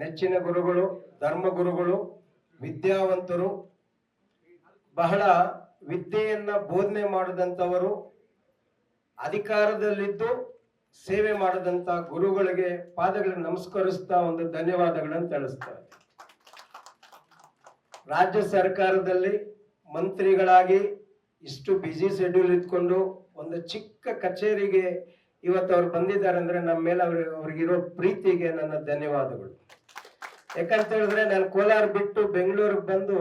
ನೆಚ್ಚಿನ ಗುರುಗಳು ಧರ್ಮಗುರುಗಳು ವಿದ್ಯಾವಂತರು, ಬಹಳ ವಿದ್ಯೆಯನ್ನ ಬೋಧನೆ ಮಾಡಿದಂಥವರು, ಅಧಿಕಾರದಲ್ಲಿದ್ದು ಸೇವೆ ಮಾಡಿದಂಥ ಗುರುಗಳಿಗೆ ಪಾದಗಳಿಗೆ ನಮಸ್ಕರಿಸ್ತಾ ಒಂದು ಧನ್ಯವಾದಗಳನ್ನು ತಿಳಿಸ್ತಾರೆ ರಾಜ್ಯ ಸರ್ಕಾರದಲ್ಲಿ ಮಂತ್ರಿಗಳಾಗಿ ಇಷ್ಟು ಬ್ಯುಸಿ ಶೆಡ್ಯೂಲ್ ಇಟ್ಕೊಂಡು ಒಂದು ಚಿಕ್ಕ ಕಚೇರಿಗೆ ಇವತ್ತು ಅವ್ರು ಬಂದಿದ್ದಾರೆ ಅಂದ್ರೆ ನಮ್ಮ ಮೇಲೆ ಅವ್ರ ಅವ್ರಿಗಿರೋ ಪ್ರೀತಿಗೆ ನನ್ನ ಧನ್ಯವಾದಗಳು. ಯಾಕಂತ ಹೇಳಿದ್ರೆ ನಾನು ಕೋಲಾರ ಬಿಟ್ಟು ಬೆಂಗಳೂರಿಗೆ ಬಂದು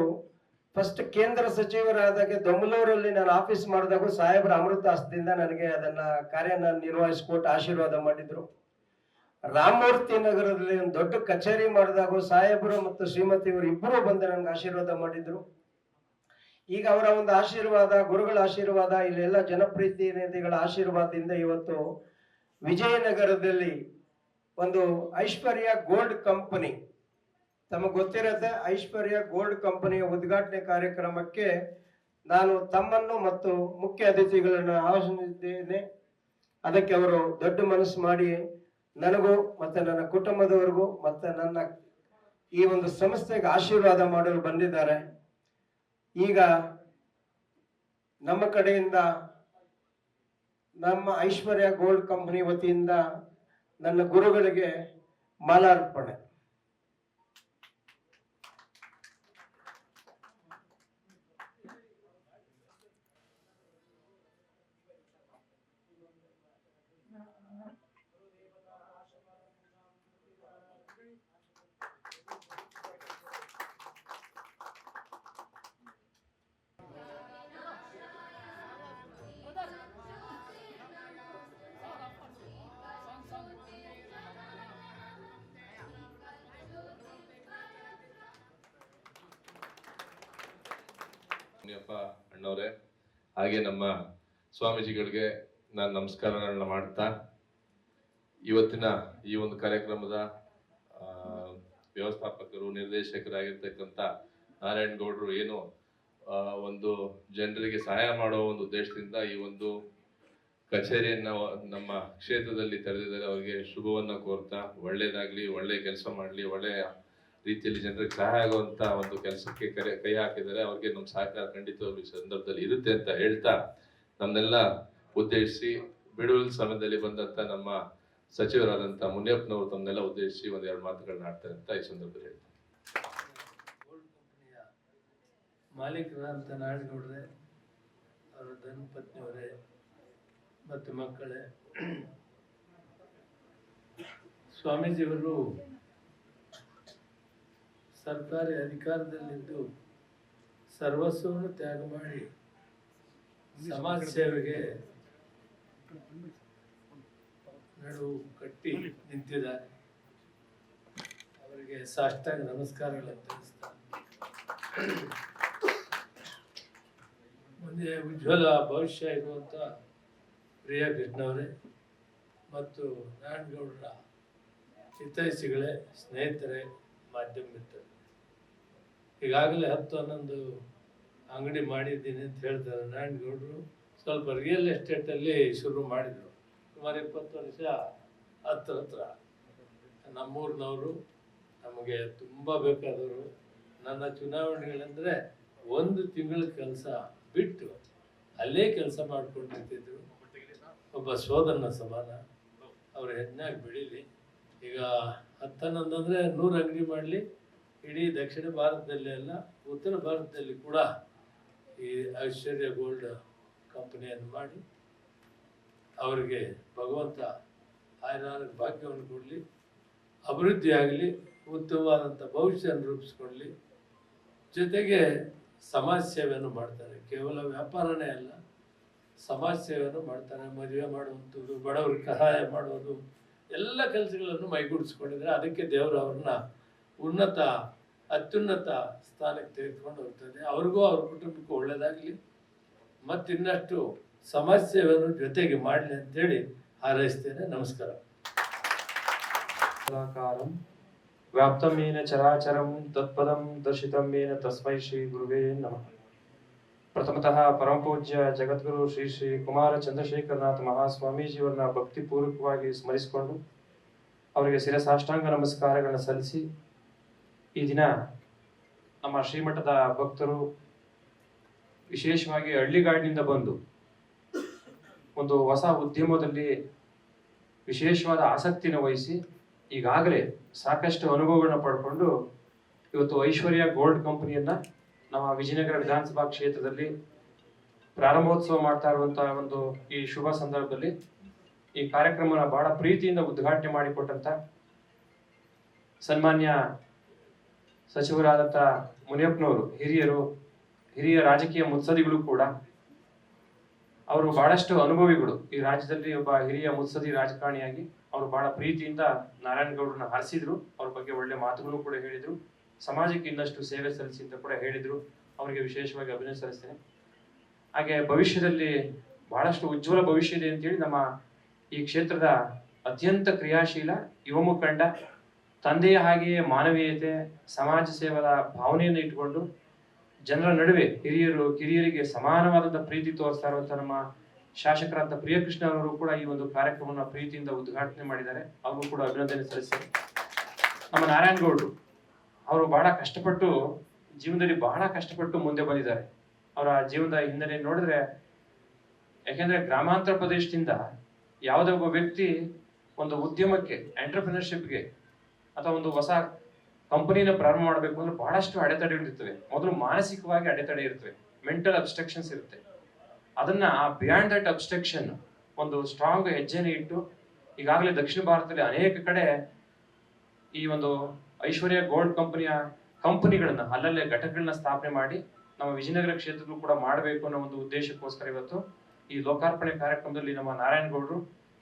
ಫಸ್ಟ್ ಕೇಂದ್ರ ಸಚಿವರಾದಾಗ ದೊಮಲೂರಲ್ಲಿ ನಾನು ಆಫೀಸ್ ಮಾಡಿದಾಗ ಸಾಹೇಬ್ರ ಅಮೃತಾಸದಿಂದ ನನಗೆ ಅದನ್ನ ಕಾರ್ಯನ ನಿರ್ವಹಿಸ್ಕೊಟ್ಟು ಆಶೀರ್ವಾದ ಮಾಡಿದ್ರು. ರಾಮಮೂರ್ತಿ ನಗರದಲ್ಲಿ ಒಂದು ದೊಡ್ಡ ಕಚೇರಿ ಮಾಡಿದಾಗ ಸಾಹೇಬರು ಮತ್ತು ಶ್ರೀಮತಿ ಇವರು ಇಬ್ಬರು ಬಂದು ನನಗೆ ಆಶೀರ್ವಾದ ಮಾಡಿದ್ರು. ಈಗ ಅವರ ಒಂದು ಆಶೀರ್ವಾದ, ಗುರುಗಳ ಆಶೀರ್ವಾದ, ಇಲ್ಲೆಲ್ಲ ಜನಪ್ರತಿನಿಧಿಗಳ ಆಶೀರ್ವಾದದಿಂದ ಇವತ್ತು ವಿಜಯನಗರದಲ್ಲಿ ಒಂದು ಐಶ್ವರ್ಯ ಗೋಲ್ಡ್ ಕಂಪನಿ, ತಮಗೆ ಗೊತ್ತಿರತ್ತೆ ಐಶ್ವರ್ಯ ಗೋಲ್ಡ್ ಕಂಪನಿಯ ಉದ್ಘಾಟನೆ ಕಾರ್ಯಕ್ರಮಕ್ಕೆ ನಾನು ತಮ್ಮನ್ನು ಮತ್ತು ಮುಖ್ಯ ಅತಿಥಿಗಳನ್ನು ಆಹ್ವಾನಿಸಿದ್ದೇನೆ. ಅದಕ್ಕೆ ಅವರು ದೊಡ್ಡ ಮನಸ್ಸು ಮಾಡಿ ನನಗೂ ಮತ್ತೆ ನನ್ನ ಕುಟುಂಬದವರಿಗೂ ಮತ್ತೆ ನನ್ನ ಈ ಒಂದು ಸಂಸ್ಥೆಗೆ ಆಶೀರ್ವಾದ ಮಾಡಲು ಬಂದಿದ್ದಾರೆ. ಈಗ ನಮ್ಮ ಕಡೆಯಿಂದ ನಮ್ಮ ಐಶ್ವರ್ಯ ಗೋಲ್ಡ್ ಕಂಪನಿ ವತಿಯಿಂದ ನನ್ನ ಗುರುಗಳಿಗೆ ಮಾಲಾರ್ಪಣೆ. ಅಣ್ಣವ್ರೆ, ಹಾಗೆ ನಮ್ಮ ಸ್ವಾಮೀಜಿಗಳಿಗೆ ನಾನು ನಮಸ್ಕಾರಗಳನ್ನ ಮಾಡ್ತಾ, ಇವತ್ತಿನ ಈ ಒಂದು ಕಾರ್ಯಕ್ರಮದ ವ್ಯವಸ್ಥಾಪಕರು, ನಿರ್ದೇಶಕರಾಗಿರ್ತಕ್ಕಂಥ ನಾರಾಯಣ್ ಗೌಡ್ರು ಏನು ಒಂದು ಜನರಿಗೆ ಸಹಾಯ ಮಾಡೋ ಒಂದು ಉದ್ದೇಶದಿಂದ ಈ ಒಂದು ಕಚೇರಿಯನ್ನ ನಮ್ಮ ಕ್ಷೇತ್ರದಲ್ಲಿ ತೆರೆದಿದ್ದಾರೆ. ಅವರಿಗೆ ಶುಭವನ್ನ ಕೋರ್ತಾ, ಒಳ್ಳೇದಾಗ್ಲಿ, ಒಳ್ಳೆ ಕೆಲಸ ಮಾಡಲಿ, ಒಳ್ಳೆಯ ರೀತಿಯಲ್ಲಿ ಜನರಿಗೆ ಸಹಾಯ ಆಗುವಂತ ಒಂದು ಕೆಲಸಕ್ಕೆ ಕರೆ, ಕೈ ಹಾಕಿದರೆ ಅವ್ರಿಗೆ ನಮ್ಮ ಸಹಕಾರ ಖಂಡಿತವಾಗ್ಲೂ ಈ ಸಂದರ್ಭದಲ್ಲಿ ಇರುತ್ತೆ ಅಂತ ಹೇಳ್ತಾ ನಮ್ಮನ್ನೆಲ್ಲ ಉದ್ದೇಶಿಸಿ ಬಿಡುವಿನ ಸಮಯದಲ್ಲಿ ಬಂದಂತ ನಮ್ಮ ಸಚಿವರಾದಂತ ಮುನಿಯಪ್ಪನವರು ತಮ್ಮನ್ನೆಲ್ಲ ಉದ್ದೇಶಿಸಿ ಒಂದೆರಡು ಮಾತುಗಳನ್ನ ಆಡ್ತಾರೆ ಅಂತ ಈ ಸಂದರ್ಭದಲ್ಲಿ ಹೇಳ್ತಾರೆ ಮಾಲೀಕರಾದಂಥ ನಾಡಗೌಡ್ರೆ, ಅವರ ಧರ್ಮಪತ್ನಿಯವರೇ ಮತ್ತು ಮಕ್ಕಳೇ, ಸ್ವಾಮೀಜಿಯವರು ಸರ್ಕಾರಿ ಅಧಿಕಾರದಲ್ಲಿದ್ದು ಸರ್ವಸ್ವವನ್ನು ತ್ಯಾಗ ಮಾಡಿ ಸಮಾಜ ಸೇವೆಗೆ ನಡುವು ಕಟ್ಟಿ ನಿಂತಿದ್ದಾರೆ ಅವರಿಗೆ ಸಾಷ್ಟಾಂಗ ನಮಸ್ಕಾರಗಳನ್ನು ತಿಳಿಸ್ತಾರೆ ಮುಂದೆ ಉಜ್ವಲ ಭವಿಷ್ಯ ಇರುವಂತ ಪ್ರಿಯ ಕೃಷ್ಣವರೇ ಮತ್ತು ನಾರಾಯಣಗೌಡರ ಹಿತೈಷಿಗಳೇ, ಸ್ನೇಹಿತರೆ, ಮಾಧ್ಯಮ ಮಿತ್ರರೇ. ಈಗಾಗಲೇ ಹತ್ತು ಹನ್ನೊಂದು ಅಂಗಡಿ ಮಾಡಿದ್ದೀನಿ ಅಂತ ಹೇಳ್ತಾರೆ ನಾರಾಯಣಗೌಡರು. ಸ್ವಲ್ಪ ರಿಯಲ್ ಎಸ್ಟೇಟಲ್ಲಿ ಶುರು ಮಾಡಿದರು. ಸುಮಾರು ಇಪ್ಪತ್ತು ವರ್ಷ ಹತ್ರ ಹತ್ರ. ನಮ್ಮೂರಿನವರು ನಮಗೆ ತುಂಬ ಬೇಕಾದವರು. ನನ್ನ ಚುನಾವಣೆಗಳಂದರೆ ಒಂದು ತಿಂಗಳ ಕೆಲಸ ಬಿಟ್ಟು ಅಲ್ಲೇ ಕೆಲಸ ಮಾಡ್ಕೊಂಡು ನಿಂತಿದ್ರು. ಒಬ್ಬ ಸೋದರನ ಸಮಾನ. ಅವರು ಹೆಚ್ಚಾಗಿ ಬೆಳೀಲಿ. ಈಗ ಹತ್ತನ್ನೊಂದು ಅಂದರೆ ನೂರು ಅಂಗಡಿ ಮಾಡಲಿ. ಇಡೀ ದಕ್ಷಿಣ ಭಾರತದಲ್ಲಿ ಅಲ್ಲ, ಉತ್ತರ ಭಾರತದಲ್ಲಿ ಕೂಡ ಈ ಐಶ್ವರ್ಯ ಗೋಲ್ಡ್ ಕಂಪನಿಯನ್ನು ಮಾಡಿ ಅವರಿಗೆ ಭಗವಂತ ಆಯ್ನಾರ ಭಾಗ್ಯವನ್ನು ಕೊಡಲಿ ಅಭಿವೃದ್ಧಿಯಾಗಲಿ ಉತ್ತಮವಾದಂಥ ಭವಿಷ್ಯವನ್ನು ರೂಪಿಸ್ಕೊಳ್ಳಿ ಜೊತೆಗೆ ಸಮಾಜ ಸೇವೆಯನ್ನು ಮಾಡ್ತಾರೆ. ಕೇವಲ ವ್ಯಾಪಾರನೇ ಅಲ್ಲ, ಸಮಾಜ ಸೇವೆಯನ್ನು ಮಾಡ್ತಾರೆ. ಮದುವೆ ಮಾಡುವಂಥದ್ದು, ಬಡವರಿಗೆ ಸಹಾಯ ಮಾಡೋದು ಎಲ್ಲ ಕೆಲಸಗಳನ್ನು ಮೈಗೂಡಿಸ್ಕೊಂಡಿದ್ದಾರೆ. ಅದಕ್ಕೆ ದೇವರು ಅವ್ರನ್ನ ಉನ್ನತ, ಅತ್ಯುನ್ನತ ಸ್ಥಾನಕ್ಕೆ ತೆಗೆದುಕೊಂಡು ಹೋಗ್ತದೆ ಅವ್ರಿಗೂ ಅವ್ರ ಕುಟುಂಬಕ್ಕೂ ಒಳ್ಳೆಯದಾಗಲಿ ಮತ್ತಿನ್ನಷ್ಟು ಸಮಸ್ಯೆಯನ್ನು ಜೊತೆಗೆ ಮಾಡಲಿ ಅಂತೇಳಿ ಹಾರೈಸ್ತೇನೆ. ನಮಸ್ಕಾರ. ವ್ಯಾಪ್ತಮೇನ ಚರಾಚರಂ ತತ್ಪದಂ ದರ್ಶಿತಮೇನ ತಸ್ಮೈ ಶ್ರೀ ಗುರುವೇ ನಮಃ. ಪ್ರಥಮತಃ ಪರಮಪೂಜ್ಯ ಜಗದ್ಗುರು ಶ್ರೀ ಶ್ರೀ ಕುಮಾರ ಚಂದ್ರಶೇಖರನಾಥ ಮಹಾಸ್ವಾಮೀಜಿಯವರನ್ನ ಭಕ್ತಿಪೂರ್ವಕವಾಗಿ ಸ್ಮರಿಸಿಕೊಂಡು ಅವರಿಗೆ ಶಿರಸಾಷ್ಟಾಂಗ ನಮಸ್ಕಾರಗಳನ್ನು ಸಲ್ಲಿಸಿ ಈ ದಿನ ನಮ್ಮ ಶ್ರೀಮಠದ ಭಕ್ತರು ವಿಶೇಷವಾಗಿ ಹಳ್ಳಿಗಾಡಿನಿಂದ ಬಂದು ಒಂದು ಹೊಸ ಉದ್ಯಮದಲ್ಲಿ ವಿಶೇಷವಾದ ಆಸಕ್ತಿನ ವಹಿಸಿ ಈಗಾಗಲೇ ಸಾಕಷ್ಟು ಅನುಭವಗಳನ್ನ ಪಡ್ಕೊಂಡು ಇವತ್ತು ಐಶ್ವರ್ಯ ಗೋಲ್ಡ್ ಕಂಪನಿಯನ್ನ ನಮ್ಮ ವಿಜಯನಗರ ವಿಧಾನಸಭಾ ಕ್ಷೇತ್ರದಲ್ಲಿ ಪ್ರಾರಂಭೋತ್ಸವ ಮಾಡ್ತಾ ಇರುವಂತಹ ಒಂದು ಈ ಶುಭ ಸಂದರ್ಭದಲ್ಲಿ ಈ ಕಾರ್ಯಕ್ರಮನ ಬಹಳ ಪ್ರೀತಿಯಿಂದ ಉದ್ಘಾಟನೆ ಮಾಡಿಕೊಟ್ಟಂತ ಸನ್ಮಾನ್ಯ ಸಚಿವರಾದಂಥ ಮುನಿಯಪ್ಪನವರು, ಹಿರಿಯರು, ಹಿರಿಯ ರಾಜಕೀಯ ಮುತ್ಸದಿಗಳು ಕೂಡ ಅವರು ಬಹಳಷ್ಟು ಅನುಭವಿಗಳು. ಈ ರಾಜ್ಯದಲ್ಲಿ ಒಬ್ಬ ಹಿರಿಯ ಮುತ್ಸದಿ ರಾಜಕಾರಣಿಯಾಗಿ ಅವರು ಬಹಳ ಪ್ರೀತಿಯಿಂದ ನಾರಾಯಣಗೌಡರನ್ನ ಹರಿಸಿದ್ರು. ಅವ್ರ ಬಗ್ಗೆ ಒಳ್ಳೆ ಮಾತುಗಳು ಕೂಡ ಹೇಳಿದ್ರು. ಸಮಾಜಕ್ಕೆ ಇನ್ನಷ್ಟು ಸೇವೆ ಸಲ್ಲಿಸಿ ಅಂತ ಕೂಡ ಹೇಳಿದ್ರು. ಅವರಿಗೆ ವಿಶೇಷವಾಗಿ ಅಭಿನಂದನೆ ಸಲ್ಲಿಸ್ತೇನೆ. ಹಾಗೆ ಭವಿಷ್ಯದಲ್ಲಿ ಬಹಳಷ್ಟು ಉಜ್ವಲ ಭವಿಷ್ಯ ಇದೆ ಅಂತೇಳಿ ನಮ್ಮ ಈ ಕ್ಷೇತ್ರದ ಅತ್ಯಂತ ಕ್ರಿಯಾಶೀಲ, ಯುವ ಮುಖಂಡ ತಂದೆಯ ಹಾಗೆಯೇ ಮಾನವೀಯತೆ, ಸಮಾಜ ಸೇವದ ಭಾವನೆಯನ್ನು ಇಟ್ಕೊಂಡು ಜನರ ನಡುವೆ ಹಿರಿಯರು, ಕಿರಿಯರಿಗೆ ಸಮಾನವಾದಂಥ ಪ್ರೀತಿ ತೋರಿಸ್ತಾ ಇರುವಂಥ ನಮ್ಮ ಶಾಸಕರಾದ ಪ್ರಿಯಕೃಷ್ಣ ಅವರು ಕೂಡ ಈ ಒಂದು ಕಾರ್ಯಕ್ರಮವನ್ನು ಪ್ರೀತಿಯಿಂದ ಉದ್ಘಾಟನೆ ಮಾಡಿದ್ದಾರೆ. ಅವರು ಕೂಡ ಅಭಿನಂದನೆ ಸಲ್ಲಿಸಿ ನಮ್ಮ ನಾರಾಯಣಗೌಡರು, ಅವರು ಬಹಳ ಕಷ್ಟಪಟ್ಟು ಜೀವನದಲ್ಲಿ ಬಹಳ ಕಷ್ಟಪಟ್ಟು ಮುಂದೆ ಬಂದಿದ್ದಾರೆ. ಅವರ ಜೀವನದ ಹಿನ್ನೆಲೆ ನೋಡಿದ್ರೆ, ಯಾಕೆಂದ್ರೆ ಗ್ರಾಮಾಂತರ ಪ್ರದೇಶದಿಂದ ಯಾವುದೇ ಒಬ್ಬ ವ್ಯಕ್ತಿ ಒಂದು ಉದ್ಯಮಕ್ಕೆ ಎಂಟರ್ಪ್ರಿನರ್ಶಿಪ್ಗೆ ಅಥವಾ ಒಂದು ಹೊಸ ಕಂಪನಿನ ಪ್ರಾರಂಭ ಮಾಡಬೇಕು ಅಂದ್ರೆ ಬಹಳಷ್ಟು ಅಡೆತಡೆಗಳಿರ್ತವೆ ಮೊದಲು ಮಾನಸಿಕವಾಗಿ ಅಡೆತಡೆ ಇರ್ತವೆ ಮೆಂಟಲ್ ಅಬ್ಸ್ಟ್ರಕ್ಷನ್ಸ್ ಇರುತ್ತೆ. ಅದನ್ನ ಆ ಬಿಯಾಂಡ್ ದಟ್ ಅಬ್ಸ್ಟ್ರಕ್ಷನ್ ಒಂದು ಸ್ಟ್ರಾಂಗ್ ಹೆಜ್ಜೆನೇ ಇಟ್ಟು ಈಗಾಗಲೇ ದಕ್ಷಿಣ ಭಾರತದಲ್ಲಿ ಅನೇಕ ಕಡೆ ಈ ಒಂದು ಐಶ್ವರ್ಯ ಗೋಲ್ಡ್ ಕಂಪನಿಯ ಕಂಪನಿಗಳನ್ನ, ಅಲ್ಲಲ್ಲೇ ಘಟಕಗಳನ್ನ ಸ್ಥಾಪನೆ ಮಾಡಿ ನಮ್ಮ ವಿಜಯನಗರ ಕ್ಷೇತ್ರದಲ್ಲೂ ಕೂಡ ಮಾಡಬೇಕು ಅನ್ನೋ ಒಂದು ಉದ್ದೇಶಕ್ಕೋಸ್ಕರ ಇವತ್ತು ಈ ಲೋಕಾರ್ಪಣೆ ಕಾರ್ಯಕ್ರಮದಲ್ಲಿ ನಮ್ಮ ನಾರಾಯಣಗೌಡರು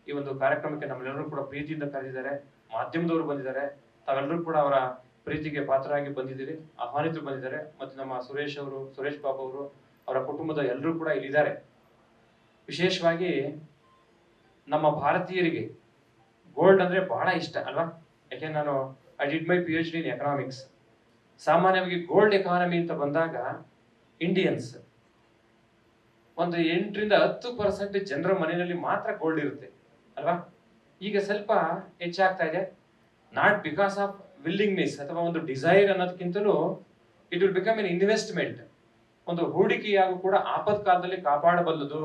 ಈ ಒಂದು ಕಾರ್ಯಕ್ರಮಕ್ಕೆ ನಮ್ಮೆಲ್ಲರೂ ಕೂಡ ಪ್ರೀತಿಯಿಂದ ಕರೆದಿದ್ದಾರೆ. ಮಾಧ್ಯಮದವರು ಬಂದಿದ್ದಾರೆ. ತಾವೆಲ್ಲರೂ ಕೂಡ ಅವರ ಪ್ರೀತಿಗೆ ಪಾತ್ರರಾಗಿ ಬಂದಿದ್ದೀರಿ. ಆಹ್ವಾನಿತರು ಬಂದಿದ್ದಾರೆ. ಮತ್ತು ನಮ್ಮ ಸುರೇಶ್ ಅವರು, ಸುರೇಶ್ ಬಾಬು ಅವರು, ಅವರ ಕುಟುಂಬದ ಎಲ್ಲರೂ ಕೂಡ ಇಲ್ಲಿದ್ದಾರೆ. ವಿಶೇಷವಾಗಿ ನಮ್ಮ ಭಾರತೀಯರಿಗೆ ಗೋಲ್ಡ್ ಅಂದ್ರೆ ಬಹಳ ಇಷ್ಟ, ಅಲ್ವಾ? ಯಾಕೆ ನಾನು I did my P H D in economics ಸಾಮಾನ್ಯವಾಗಿ ಗೋಲ್ಡ್ ಎಕಾನಮಿ ಅಂತ ಬಂದಾಗ ಇಂಡಿಯನ್ಸ್ ಒಂದು ಎಂಟರಿಂದ ಹತ್ತು ಪರ್ಸೆಂಟ್ ಜನರ ಮನೆಯಲ್ಲಿ ಮಾತ್ರ ಗೋಲ್ಡ್ ಇರುತ್ತೆ. ಅಲ್ವಾ? ಈಗ ಸ್ವಲ್ಪ ಹೆಚ್ಚಾಗ್ತಾ ಇದೆ. ನಾಟ್ ಬಿಕಾಸ್ ಆಫ್ ವಿಲ್ಲಿಂಗ್ನೆಸ್ ಅಥವಾ ಒಂದು desire ಅನ್ನೋದಕ್ಕಿಂತಲೂ it will become in investment ಒಂದು ಹೂಡಿಕೆಯಾಗೂ ಕೂಡ ಆಪತ್ ಕಾಲದಲ್ಲಿ ಕಾಪಾಡಬಲ್ಲದು.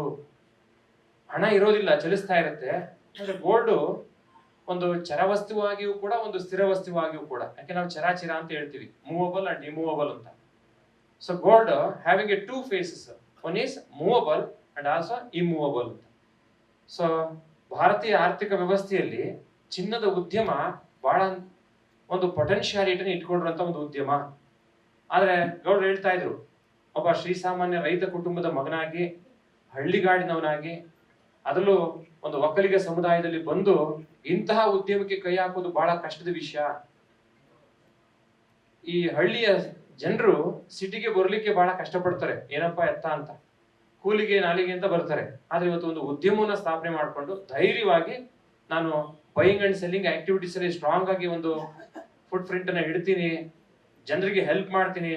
ಹಣ ಇರೋದಿಲ್ಲ, ಚಲಿಸ್ತಾ ಇರುತ್ತೆ. ಅಂದ್ರೆ ಗೋಲ್ಡ್ ಒಂದು ಚರವಸ್ತುವಾಗಿಯೂ ಕೂಡ, ಒಂದು ಸ್ಥಿರ ವಸ್ತುವಾಗಿಯೂ ಕೂಡ. ಯಾಕೆ ನಾವು ಚರಾಚಿರ ಅಂತ ಹೇಳ್ತೀವಿ. ಮೂವಬಲ್ ಅಂಡ್ ಇಮೂವಬಲ್ ಅಂತ. So gold having a two faces one is movable and also immovable ಅಂತ. ಸೊ ಭಾರತೀಯ ಆರ್ಥಿಕ ವ್ಯವಸ್ಥೆಯಲ್ಲಿ ಚಿನ್ನದ ಉದ್ಯಮ ಬಹಳ ಒಂದು ಪೊಟೆನ್ಶಿಯಾಲಿಟಿನ ಇಟ್ಕೊಂಡಿರುವಂತ ಒಂದು ಉದ್ಯಮ. ಆದ್ರೆ ಗೌಡ್ರು ಹೇಳ್ತಾ ಇದ್ರು, ಒಬ್ಬ ಶ್ರೀಸಾಮಾನ್ಯ ರೈತ ಕುಟುಂಬದ ಮಗನಾಗಿ, ಹಳ್ಳಿಗಾಡಿನವನಾಗಿ, ಅದರಲ್ಲೂ ಒಂದು ಒಕ್ಕಲಿಗ ಸಮುದಾಯದಲ್ಲಿ ಬಂದು ಇಂತಹ ಉದ್ಯಮಕ್ಕೆ ಕೈ ಹಾಕೋದು ಬಹಳ ಕಷ್ಟದ ವಿಷಯ. ಈ ಹಳ್ಳಿಯ ಜನರು ಸಿಟಿಗೆ ಬರಲಿಕ್ಕೆ ಬಹಳ ಕಷ್ಟಪಡ್ತಾರೆ. ಏನಪ್ಪಾ ಎತ್ತ ಅಂತ. ಕೂಲಿಗೆ ನಾಲಿಗೆ ಅಂತ ಬರ್ತಾರೆ. ಆದ್ರೆ ಇವತ್ತು ಒಂದು ಉದ್ಯಮವನ್ನ ಸ್ಥಾಪನೆ ಮಾಡಿಕೊಂಡು ಧೈರ್ಯವಾಗಿ ನಾನು ಬೈಯಿಂಗ್ ಅಂಡ್ ಸೆಲ್ಲಿಂಗ್ ಆಕ್ಟಿವಿಟೀಸ್ ಅಲ್ಲಿ ಸ್ಟ್ರಾಂಗ್ ಆಗಿ ಒಂದು ಫುಟ್ ಪ್ರಿಂಟ್ ಅನ್ನ ಇಡ್ತೀನಿ, ಜನರಿಗೆ ಹೆಲ್ಪ್ ಮಾಡ್ತೀನಿ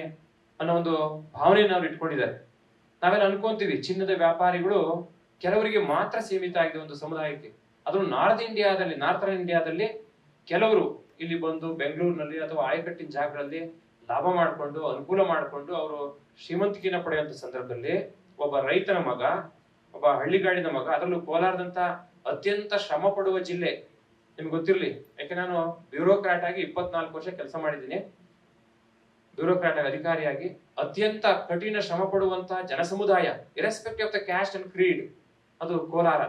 ಅನ್ನೋ ಒಂದು ಭಾವನೆಯನ್ನ ಅವ್ರು ಇಟ್ಕೊಂಡಿದ್ದಾರೆ. ನಾವೆಲ್ಲ ಅನ್ಕೊಂತೀವಿ, ಚಿನ್ನದ ವ್ಯಾಪಾರಿಗಳು ಕೆಲವರಿಗೆ ಮಾತ್ರ ಸೀಮಿತ ಆಗಿದೆ ಒಂದು ಸಮುದಾಯಕ್ಕೆ. ಅದು ನಾರ್ತ್ ಇಂಡಿಯಾದಲ್ಲಿ ನಾರ್ತನ್ ಇಂಡಿಯಾದಲ್ಲಿ ಕೆಲವರು ಇಲ್ಲಿ ಬಂದು ಬೆಂಗಳೂರಿನಲ್ಲಿ ಅಥವಾ ಆಯಕಟ್ಟಿನ ಜಾಗಗಳಲ್ಲಿ ಲಾಭ ಮಾಡಿಕೊಂಡು, ಅನುಕೂಲ ಮಾಡಿಕೊಂಡು ಅವರು ಶ್ರೀಮಂತಿಕೆಯನ್ನು ಪಡೆಯುವಂಥ ಸಂದರ್ಭದಲ್ಲಿ ಒಬ್ಬ ರೈತನ ಮಗ, ಒಬ್ಬ ಹಳ್ಳಿಗಾಡಿನ ಮಗ, ಅದರಲ್ಲೂ ಕೋಲಾರದಂತ ಅತ್ಯಂತ ಶ್ರಮ ಪಡುವ ಜಿಲ್ಲೆ. ನಿಮ್ಗೆ ಗೊತ್ತಿರ್ಲಿ, ಯಾಕೆ ನಾನು ಬ್ಯೂರೋಕ್ರಾಟ್ ಆಗಿ ಇಪ್ಪತ್ನಾಲ್ಕು ವರ್ಷ ಕೆಲಸ ಮಾಡಿದ್ದೀನಿ. ಬ್ಯೂರೋಕ್ರಾಟ್ ಅಧಿಕಾರಿಯಾಗಿ ಅತ್ಯಂತ ಕಠಿಣ ಶ್ರಮ ಪಡುವಂತಹ ಜನಸಮುದಾಯ irrespective of the caste and creed ಅದು ಕೋಲಾರ.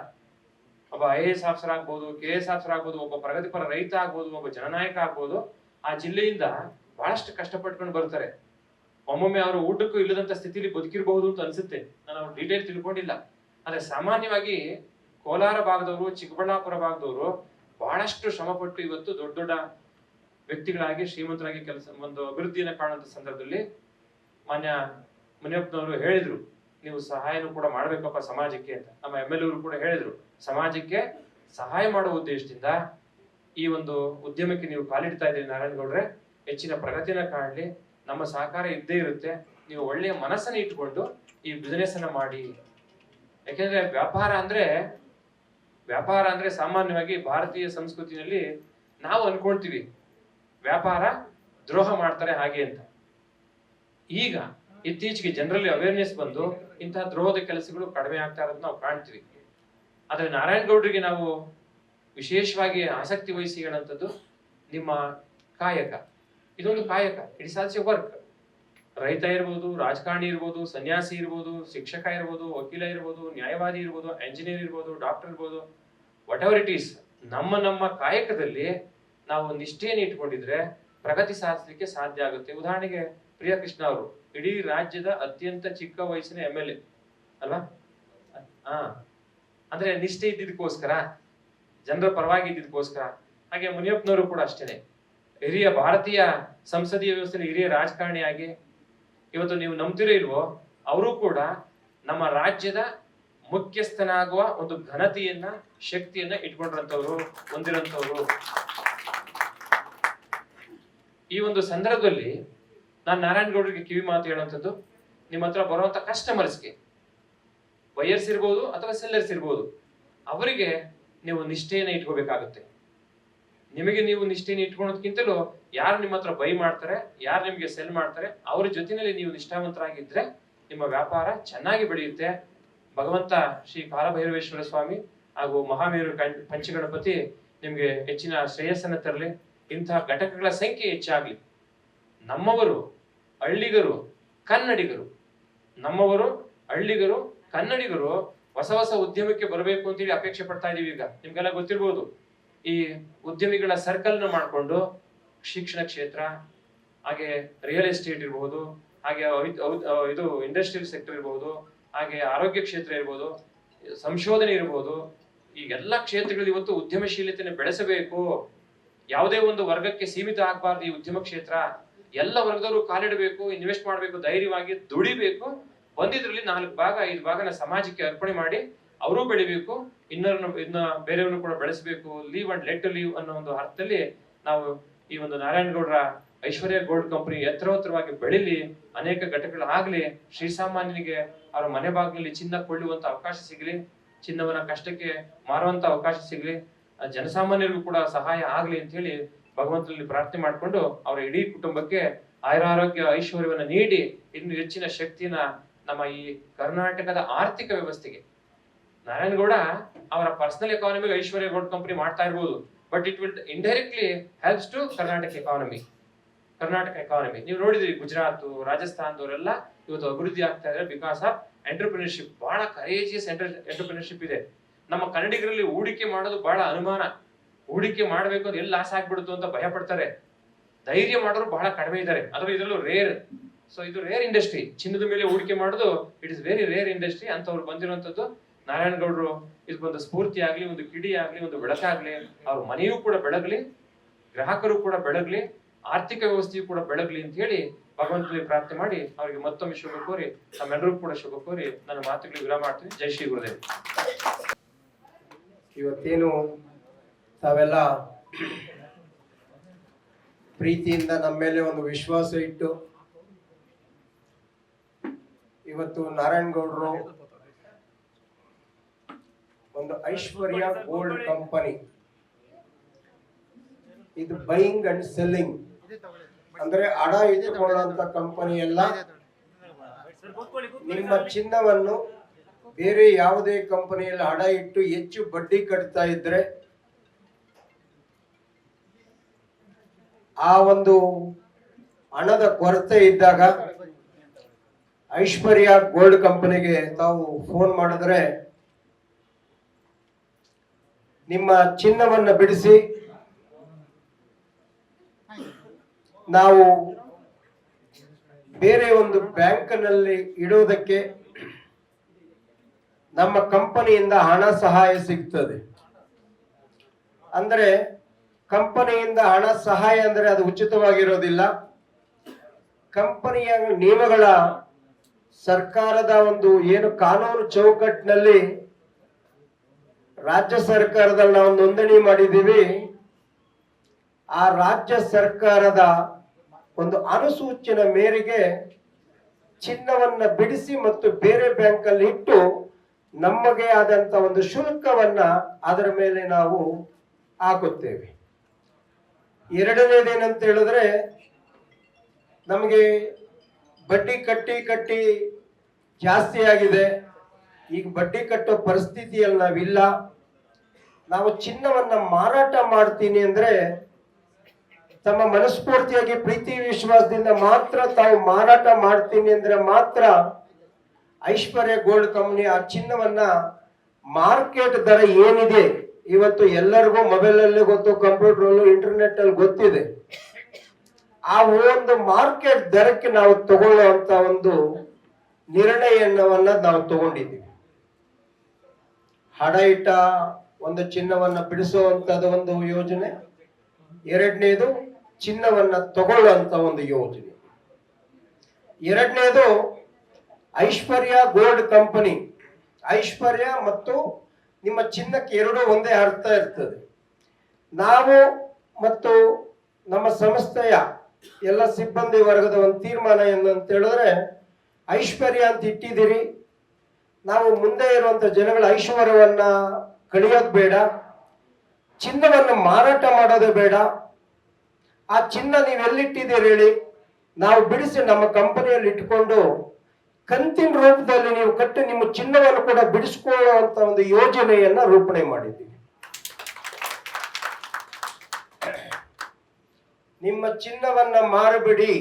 ಒಬ್ಬ ಐ ಎಸ್ ಆಫೀಸರ್ ಆಗ್ಬೋದು, ಕೆ ಎಸ್ ಆಫೀಸರ್ ಆಗ್ಬೋದು, ಒಬ್ಬ ಪ್ರಗತಿಪರ ರೈತ ಆಗ್ಬೋದು, ಒಬ್ಬ ಜನನಾಯಕ ಆಗ್ಬೋದು, ಆ ಜಿಲ್ಲೆಯಿಂದ ಬಹಳಷ್ಟು ಕಷ್ಟಪಟ್ಕೊಂಡು ಬರ್ತಾರೆ. ಒಮ್ಮೊಮ್ಮೆ ಅವರು ಊಟಕ್ಕೂ ಇಲ್ಲದಂತ ಸ್ಥಿತಿಲಿ ಬದುಕಿರಬಹುದು ಅಂತ ಅನ್ಸುತ್ತೆ. ನಾನು ಅವ್ರು ಡೀಟೇಲ್ ತಿಳ್ಕೊಂಡಿಲ್ಲ. ಆದ್ರೆ ಸಾಮಾನ್ಯವಾಗಿ ಕೋಲಾರ ಭಾಗದವರು, ಚಿಕ್ಕಬಳ್ಳಾಪುರ ಭಾಗದವರು ಬಹಳಷ್ಟು ಶ್ರಮಪಟ್ಟು ಇವತ್ತು ದೊಡ್ಡ ದೊಡ್ಡ ವ್ಯಕ್ತಿಗಳಾಗಿ, ಶ್ರೀಮಂತರಾಗಿ ಕೆಲಸ, ಒಂದು ಅಭಿವೃದ್ಧಿಯನ್ನು ಕಾಣುವಂತ ಸಂದರ್ಭದಲ್ಲಿ ಮಾನ್ಯ ಮುನಿಯಪ್ಪನವರು ಹೇಳಿದ್ರು, ನೀವು ಸಹಾಯನೂ ಕೂಡ ಮಾಡ್ಬೇಕಪ್ಪ ಸಮಾಜಕ್ಕೆ ಅಂತ. ನಮ್ಮ ಎಂ ಎಲ್ ಅವರು ಕೂಡ ಹೇಳಿದ್ರು, ಸಮಾಜಕ್ಕೆ ಸಹಾಯ ಮಾಡುವ ಉದ್ದೇಶದಿಂದ ಈ ಒಂದು ಉದ್ಯಮಕ್ಕೆ ನೀವು ಕಾಲಿಡ್ತಾ ಇದ್ದೀರಿ ನಾರಾಯಣಗೌಡ್ರೆ, ಹೆಚ್ಚಿನ ಪ್ರಗತಿನ ಕಾಣಲಿ ನಮ್ಮ ಸಹಕಾರ ಇದ್ದೇ ಇರುತ್ತೆ. ನೀವು ಒಳ್ಳೆಯ ಮನಸ್ಸನ್ನು ಇಟ್ಕೊಂಡು ಈ ಬಿಸ್ನೆಸ್ ಅನ್ನ ಮಾಡಿ. ಯಾಕೆಂದ್ರೆ ವ್ಯಾಪಾರ ಅಂದ್ರೆ ವ್ಯಾಪಾರ ಅಂದ್ರೆ ಸಾಮಾನ್ಯವಾಗಿ ಭಾರತೀಯ ಸಂಸ್ಕೃತಿಯಲ್ಲಿ ನಾವು ಅನ್ಕೊಳ್ತೀವಿ, ವ್ಯಾಪಾರ ದ್ರೋಹ ಮಾಡ್ತಾರೆ ಹಾಗೆ ಅಂತ. ಈಗ ಇತ್ತೀಚೆಗೆ ಜನರಲ್ಲಿ ಅವೇರ್ನೆಸ್ ಬಂದು ಇಂತಹ ದ್ರೋಹದ ಕೆಲಸಗಳು ಕಡಿಮೆ ಆಗ್ತಾ ಇರೋದು ನಾವು ಕಾಣ್ತೀವಿ. ಆದರೆ ನಾರಾಯಣ ಗೌಡ್ರಿಗೆ ನಾವು ವಿಶೇಷವಾಗಿ ಆಸಕ್ತಿ ವಹಿಸಿ ಹೇಳುವಂಥದ್ದು ನಿಮ್ಮ ಕಾಯಕ. ಇದೊಂದು ಕಾಯಕ ಇಟ್ಸ್ ಆಲ್ಸ್ ವರ್ಕ್ ರೈತ ಇರ್ಬೋದು, ರಾಜಕಾರಣಿ ಇರ್ಬೋದು, ಸನ್ಯಾಸಿ ಇರ್ಬೋದು, ಶಿಕ್ಷಕ ಇರ್ಬೋದು, ವಕೀಲ ಇರ್ಬೋದು, ನ್ಯಾಯವಾದಿ ಇರ್ಬೋದು ಎಂಜಿನಿಯರ್ ಇರ್ಬೋದು ಡಾಕ್ಟರ್ ಇರ್ಬೋದು. ವಾಟ್ ಎವರ್ ಇಟ್ ಈಸ್ ನಮ್ಮ ನಮ್ಮ ಕಾಯಕದಲ್ಲಿ ನಾವು ನಿಷ್ಠೆಯನ್ನು ಇಟ್ಕೊಂಡಿದ್ರೆ ಪ್ರಗತಿ ಸಾಧಿಸಲಿಕ್ಕೆ ಸಾಧ್ಯ ಆಗುತ್ತೆ. ಉದಾಹರಣೆಗೆ ಪ್ರಿಯ ಕೃಷ್ಣ ಅವರು, ಇಡೀ ರಾಜ್ಯದ ಅತ್ಯಂತ ಚಿಕ್ಕ ವಯಸ್ಸಿನ ಎಂ ಎಲ್ ಎ ಅಲ್ವಾ? ಹಾ ಅಂದ್ರೆ ನಿಷ್ಠೆ ಇದ್ದಿದ್ದಕ್ಕೋಸ್ಕರ, ಜನರ ಪರವಾಗಿ ಇದ್ದಿದ್ದಕ್ಕೋಸ್ಕರ, ಹಾಗೆ ಮುನಿಯಪ್ಪನವರು ಕೂಡ ಅಷ್ಟೇನೆ. ಹಿರಿಯ ಭಾರತೀಯ ಸಂಸದೀಯ ವ್ಯವಸ್ಥೆಯಲ್ಲಿ ಹಿರಿಯ ರಾಜಕಾರಣಿಯಾಗಿ ಇವತ್ತು ನೀವು ನಂಬ್ತಿರೋ ಇಲ್ವೋ, ಅವರು ಕೂಡ ನಮ್ಮ ರಾಜ್ಯದ ಮುಖ್ಯಸ್ಥನಾಗುವ ಒಂದು ಘನತೆಯನ್ನ, ಶಕ್ತಿಯನ್ನ ಇಟ್ಕೊಂಡಿರಂತವ್ರು ಹೊಂದಿರಂತವ್ರು ಈ ಒಂದು ಸಂದರ್ಭದಲ್ಲಿ ನಾನು ನಾರಾಯಣ ಗೌಡರಿಗೆ ಕಿವಿ ಮಾತು ಹೇಳುವಂಥದ್ದು, ನಿಮ್ಮ ಹತ್ರ ಬರುವಂತ ಕಸ್ಟಮರ್ಸ್ಗೆ ಬಯರ್ಸ್ ಇರ್ಬೋದು ಅಥವಾ ಸೆಲ್ಲರ್ಸ್ ಇರ್ಬೋದು, ಅವರಿಗೆ ನೀವು ನಿಷ್ಠೆಯನ್ನು ಇಟ್ಕೋಬೇಕಾಗುತ್ತೆ. ನಿಮಗೆ ನೀವು ನಿಷ್ಠೆಯನ್ನು ಇಟ್ಕೊಳೋದಕ್ಕಿಂತಲೂ ಯಾರು ನಿಮ್ಮ ಹತ್ರ ಬೈ ಮಾಡ್ತಾರೆ, ಯಾರು ನಿಮಗೆ ಸೆಲ್ ಮಾಡ್ತಾರೆ, ಅವ್ರ ಜೊತೆಯಲ್ಲಿ ನೀವು ನಿಷ್ಠಾವಂತರಾಗಿದ್ರೆ ನಿಮ್ಮ ವ್ಯಾಪಾರ ಚೆನ್ನಾಗಿ ಬೆಳೆಯುತ್ತೆ. ಭಗವಂತ ಶ್ರೀ ಕಾಲಭೈರವೇಶ್ವರ ಸ್ವಾಮಿ ಹಾಗೂ ಮಹಾವೀರ ಗಣ- ಪಂಚಗಣಪತಿ ನಿಮಗೆ ಹೆಚ್ಚಿನ ಶ್ರೇಯಸ್ಸನ್ನು ತರಲಿ. ಇಂತಹ ಘಟಕಗಳ ಸಂಖ್ಯೆ ಹೆಚ್ಚಾಗಲಿ. ನಮ್ಮವರು ಹಳ್ಳಿಗರು, ಕನ್ನಡಿಗರು. ನಮ್ಮವರು ಹಳ್ಳಿಗರು, ಕನ್ನಡಿಗರು ಹೊಸ ಹೊಸ ಉದ್ಯಮಕ್ಕೆ ಬರಬೇಕು ಅಂತೇಳಿ ಅಪೇಕ್ಷೆ ಪಡ್ತಾ ಇದೀವಿ ಈಗ. ನಿಮ್ಗೆಲ್ಲ ಗೊತ್ತಿರ್ಬೋದು. ಈ ಉದ್ಯಮಿಗಳ ಸರ್ಕಲ್ನ ಮಾಡ್ಕೊಂಡು ಶಿಕ್ಷಣ ಕ್ಷೇತ್ರ, ಹಾಗೆ ರಿಯಲ್ ಎಸ್ಟೇಟ್ ಇರಬಹುದು ಹಾಗೆ ಇದು ಇಂಡಸ್ಟ್ರಿಯಲ್ ಸೆಕ್ಟರ್ ಇರ್ಬೋದು, ಹಾಗೆ ಆರೋಗ್ಯ ಕ್ಷೇತ್ರ ಇರ್ಬೋದು, ಸಂಶೋಧನೆ ಇರ್ಬೋದು ಈ ಎಲ್ಲ ಕ್ಷೇತ್ರಗಳಲ್ಲಿ ಇವತ್ತು ಉದ್ಯಮಶೀಲತೆಯನ್ನು ಬೆಳೆಸಬೇಕು. ಯಾವುದೇ ಒಂದು ವರ್ಗಕ್ಕೆ ಸೀಮಿತ ಆಗಬಾರ್ದು ಈ ಉದ್ಯಮ ಕ್ಷೇತ್ರ. ಎಲ್ಲ ವರ್ಗದವರು ಕಾಲಿಡಬೇಕು ಇನ್ವೆಸ್ಟ್ ಮಾಡಬೇಕು, ಧೈರ್ಯವಾಗಿ ದುಡಿಬೇಕು. ಬಂದಿದ್ರಲ್ಲಿ ನಾಲ್ಕು ಭಾಗ, ಐದು ಭಾಗನ ಸಮಾಜಕ್ಕೆ ಅರ್ಪಣೆ ಮಾಡಿ ಅವರು ಬೆಳಿಬೇಕು, ಇನ್ನರನ್ನು, ಇನ್ನ ಬೇರೆಯವ್ರನ್ನು ಕೂಡ ಬೆಳೆಸಬೇಕು ಲೀವ್ ಅಂಡ್ ಲೆಟ್ ಲೀವ್ ಅನ್ನೋ ಒಂದು ಅರ್ಥದಲ್ಲಿ ನಾವು ಈ ಒಂದು ನಾರಾಯಣ ಗೌಡ್ರ ಐಶ್ವರ್ಯ ಗೋಲ್ಡ್ ಕಂಪನಿ ಎತ್ತರೋತ್ತರವಾಗಿ ಬೆಳಿಲಿ, ಅನೇಕ ಘಟಕಗಳಾಗ್ಲಿ ಶ್ರೀಸಾಮಾನ್ಯನಿಗೆ ಅವರ ಮನೆ ಬಾಗಿಲಲ್ಲಿ ಚಿನ್ನ ಕೊಳ್ಳುವಂತ ಅವಕಾಶ ಸಿಗಲಿ, ಚಿನ್ನವನ್ನ ಕಷ್ಟಕ್ಕೆ ಮಾರುವಂತ ಅವಕಾಶ ಸಿಗಲಿ ಜನಸಾಮಾನ್ಯರಿಗೂ ಕೂಡ ಸಹಾಯ ಆಗ್ಲಿ ಅಂತ ಹೇಳಿ ಭಗವಂತನಲ್ಲಿ ಪ್ರಾರ್ಥನೆ ಮಾಡಿಕೊಂಡು ಅವರ ಇಡೀ ಕುಟುಂಬಕ್ಕೆ ಆಯುರಾರೋಗ್ಯ ಐಶ್ವರ್ಯವನ್ನ ನೀಡಿ ಇನ್ನು ಹೆಚ್ಚಿನ ಶಕ್ತಿನ ನಮ್ಮ ಈ ಕರ್ನಾಟಕದ ಆರ್ಥಿಕ ವ್ಯವಸ್ಥೆಗೆ ನಾರಾಯಣಗೌಡ ಅವರ personal economy Aishwarya gold company ಮಾಡ್ತಾ ಇರ್ಬೋದು. But it will indirectly helps to Karnataka economy Karnataka economy ನೀವು ನೋಡಿದ್ರಿ ಗುಜರಾತ್ ರಾಜಸ್ಥಾನದವರೆಲ್ಲ ಇವತ್ತು ಅಭಿವೃದ್ಧಿ ಆಗ್ತಾ ಇದ್ದಾರೆ ಬಿಕಾಸ್ ಆಫ್ ಎಂಟರ್ಪ್ರಿನರ್ಶಿಪ್ ಬಹಳ ಕರೇಜಿಯಸ್ ಎಂಟರ್ಪ್ರಿನರ್ಶಿಪ್ ಇದೆ. ನಮ್ಮ ಕನ್ನಡಿಗರಲ್ಲಿ ಹೂಡಿಕೆ ಮಾಡೋದು ಬಹಳ ಅನುಮಾನ. ಹೂಡಿಕೆ ಮಾಡಬೇಕು ಅಂದ್ರೆ ಎಲ್ಲಿ ಲಾಸ್ ಆಗ್ಬಿಡುತ್ತೋ ಅಂತ ಭಯ ಪಡ್ತಾರೆ. ಧೈರ್ಯ ಮಾಡೋರು ಬಹಳ ಕಡಿಮೆ ಇದ್ದಾರೆ. ಅದ್ರ ಇದರಲ್ಲೂ ರೇರ್ ಸೊ ಇದು ರೇರ್ ಇಂಡಸ್ಟ್ರಿ ಚಿನ್ನದ ಮೇಲೆ ಹೂಡಿಕೆ ಮಾಡೋದು it is very rare industry ಅಂತವ್ರು ಬಂದಿರುವಂತದ್ದು ನಾರಾಯಣ ಗೌಡರು ಇದಕ್ಕೊಂದು ಸ್ಫೂರ್ತಿ ಆಗ್ಲಿ, ಒಂದು ಕಿಡಿ ಆಗ್ಲಿ, ಒಂದು ಬೆಳಕಾಗ್ಲಿ, ಅವ್ರ ಮನೆಯೂ ಕೂಡ ಬೆಳಗ್ಲಿ, ಗ್ರಾಹಕರು ಕೂಡ ಬೆಳಗ್ಲಿ, ಆರ್ಥಿಕ ವ್ಯವಸ್ಥೆಯು ಕೂಡ ಬೆಳಗ್ಲಿ ಅಂತ ಹೇಳಿ ಭಗವಂತನಿಗೆ ಪ್ರಾರ್ಥನೆ ಮಾಡಿ ಅವರಿಗೆ ಮತ್ತೊಮ್ಮೆ ಶುಭ ಕೋರಿ ನಮ್ಮೆಲ್ಲರಿಗೂ ಕೂಡ ಶುಭ ಕೋರಿ ನನ್ನ ಮಾತುಗಳಿಗೆ ವಿರಾಮ ಮಾಡ್ತೀನಿ. ಜೈ ಶ್ರೀ ಗುರುದೇವ್. ಇವತ್ತೇನು ತಾವೆಲ್ಲ ಪ್ರೀತಿಯಿಂದ ನಮ್ಮ ಮೇಲೆ ಒಂದು ವಿಶ್ವಾಸ ಇಟ್ಟು ಇವತ್ತು ನಾರಾಯಣ ಗೌಡರು ಒಂದು ಐಶ್ವರ್ಯ ಗೋಲ್ಡ್ ಕಂಪನಿ ಇದು ಬೈಯಿಂಗ್ ಅಂಡ್ ಸೆಲ್ಲಿಂಗ್ ಅಂದ್ರೆ ಅಡ ಇಟ್ಟುಕೊಳ್ಳುವಂತ ಕಂಪನಿ ಎಲ್ಲ ನಿಮ್ಮ ಚಿನ್ನವನ್ನು ಬೇರೆ ಯಾವುದೇ ಕಂಪನಿಯಲ್ಲಿ ಹಣ ಇಟ್ಟು ಹೆಚ್ಚು ಬಡ್ಡಿ ಕಟ್ತಾ ಇದ್ರೆ ಆ ಒಂದು ಹಣದ ಕೊರತೆ ಇದ್ದಾಗ ಐಶ್ವರ್ಯ ಗೋಲ್ಡ್ ಕಂಪನಿಗೆ ತಾವು ಫೋನ್ ಮಾಡಿದ್ರೆ ನಿಮ್ಮ ಚಿನ್ನವನ್ನು ಬಿಡಿಸಿ ನಾವು ಬೇರೆ ಒಂದು ಬ್ಯಾಂಕ್ನಲ್ಲಿ ಇಡೋದಕ್ಕೆ ನಮ್ಮ ಕಂಪನಿಯಿಂದ ಹಣ ಸಹಾಯ ಸಿಗ್ತದೆ. ಅಂದರೆ ಕಂಪನಿಯಿಂದ ಹಣ ಸಹಾಯ ಅಂದ್ರೆ ಅದು ಉಚಿತವಾಗಿರೋದಿಲ್ಲ. ಕಂಪನಿಯ ನಿಯಮಗಳ ಸರ್ಕಾರದ ಒಂದು ಏನು ಕಾನೂನು ಚೌಕಟ್ಟಿನಲ್ಲಿ ರಾಜ್ಯ ಸರ್ಕಾರದಲ್ಲಿ ನಾವು ನೋಂದಣಿ ಮಾಡಿದ್ದೀವಿ. ಆ ರಾಜ್ಯ ಸರ್ಕಾರದ ಒಂದು ಅನುಸೂಚನೆ ಮೇರೆಗೆ ಚಿನ್ನವನ್ನ ಬಿಡಿಸಿ ಮತ್ತು ಬೇರೆ ಬ್ಯಾಂಕ್ ಅಲ್ಲಿ ಇಟ್ಟು ನಮಗೆ ಆದಂತ ಒಂದು ಶುಲ್ಕವನ್ನ ಅದರ ಮೇಲೆ ನಾವು ಹಾಕುತ್ತೇವೆ. ಎರಡನೇದೇನಂತ ಹೇಳಿದ್ರೆ ನಮಗೆ ಬಡ್ಡಿ ಕಟ್ಟಿ ಕಟ್ಟಿ ಜಾಸ್ತಿ ಆಗಿದೆ. ಈಗ ಬಡ್ಡಿ ಕಟ್ಟೋ ಪರಿಸ್ಥಿತಿಯಲ್ಲಿ ನಾವಿಲ್ಲ. ನಾವು ಚಿನ್ನವನ್ನ ಮಾರಾಟ ಮಾಡ್ತೀನಿ ಅಂದ್ರೆ ತಮ್ಮ ಮನಸ್ಫೂರ್ತಿಯಾಗಿ, ಪ್ರೀತಿ ವಿಶ್ವಾಸದಿಂದ ಮಾತ್ರ ತಾವು ಮಾರಾಟ ಮಾಡ್ತೀನಿ ಅಂದ್ರೆ ಮಾತ್ರ ಐಶ್ವರ್ಯ ಗೋಲ್ಡ್ ಕಂಪ್ನಿ ಆ ಚಿನ್ನವನ್ನ ಮಾರ್ಕೆಟ್ ದರ ಏನಿದೆ ಇವತ್ತು ಎಲ್ಲರಿಗೂ ಮೊಬೈಲ್ ಅಲ್ಲಿ ಗೊತ್ತು, ಕಂಪ್ಯೂಟರ್ ಅಲ್ಲಿ, ಇಂಟರ್ನೆಟ್ ಅಲ್ಲಿ ಗೊತ್ತಿದೆ. ಆ ಒಂದು ಮಾರ್ಕೆಟ್ ದರಕ್ಕೆ ನಾವು ತಗೊಳ್ಳುವಂತ ಒಂದು ನಿರ್ಣಯವನ್ನ ನಾವು ತಗೊಂಡಿದ್ದೀವಿ. ಹಡ ಇಟ್ಟ ಒಂದು ಚಿನ್ನವನ್ನ ಬಿಡಿಸುವಂತದ ಒಂದು ಯೋಜನೆ. ಎರಡನೇದು ಚಿನ್ನವನ್ನ ತಗೊಳ್ಳುವಂತ ಒಂದು ಯೋಜನೆ. ಎರಡನೇದು ಐಶ್ವರ್ಯ ಗೋಲ್ಡ್ ಕಂಪನಿ. ಐಶ್ವರ್ಯ ಮತ್ತು ನಿಮ್ಮ ಚಿನ್ನಕ್ಕೆ ಎರಡೂ ಒಂದೇ ಅರ್ಥ ಇರ್ತದೆ. ನಾವು ಮತ್ತು ನಮ್ಮ ಸಂಸ್ಥೆಯ ಎಲ್ಲ ಸಿಬ್ಬಂದಿ ವರ್ಗದ ಒಂದು ತೀರ್ಮಾನ ಏನಂತ ಹೇಳಿದ್ರೆ, ಐಶ್ವರ್ಯ ಅಂತ ಇಟ್ಟಿದ್ದೀರಿ ನಾವು ಮುಂದೆ ಇರುವಂತ ಜನಗಳ ಐಶ್ವರ್ಯವನ್ನ ಕಳಿಯೋದು ಬೇಡ. ಚಿನ್ನವನ್ನು ಮಾರಾಟ ಮಾಡೋದು ಬೇಡ. ಆ ಚಿನ್ನ ನೀವು ಎಲ್ಲಿಟ್ಟಿದ್ದೀರಿ ಹೇಳಿ ನಾವು ಬಿಡಿಸಿ ನಮ್ಮ ಕಂಪನಿಯಲ್ಲಿ ಇಟ್ಕೊಂಡು ಕಂತಿನ ರೂಪದಲ್ಲಿ ನೀವು ಕಟ್ಟಿ ನಿಮ್ಮ ಚಿನ್ನವನ್ನು ಕೂಡ ಬಿಡಿಸ್ಕೊಳ್ಳುವಂತ ಒಂದು ಯೋಜನೆಯನ್ನ ರೂಪಣೆ ಮಾಡಿದ್ದೀವಿ. ನಿಮ್ಮ ಚಿನ್ನವನ್ನ ಮಾರಬಿಡಿ.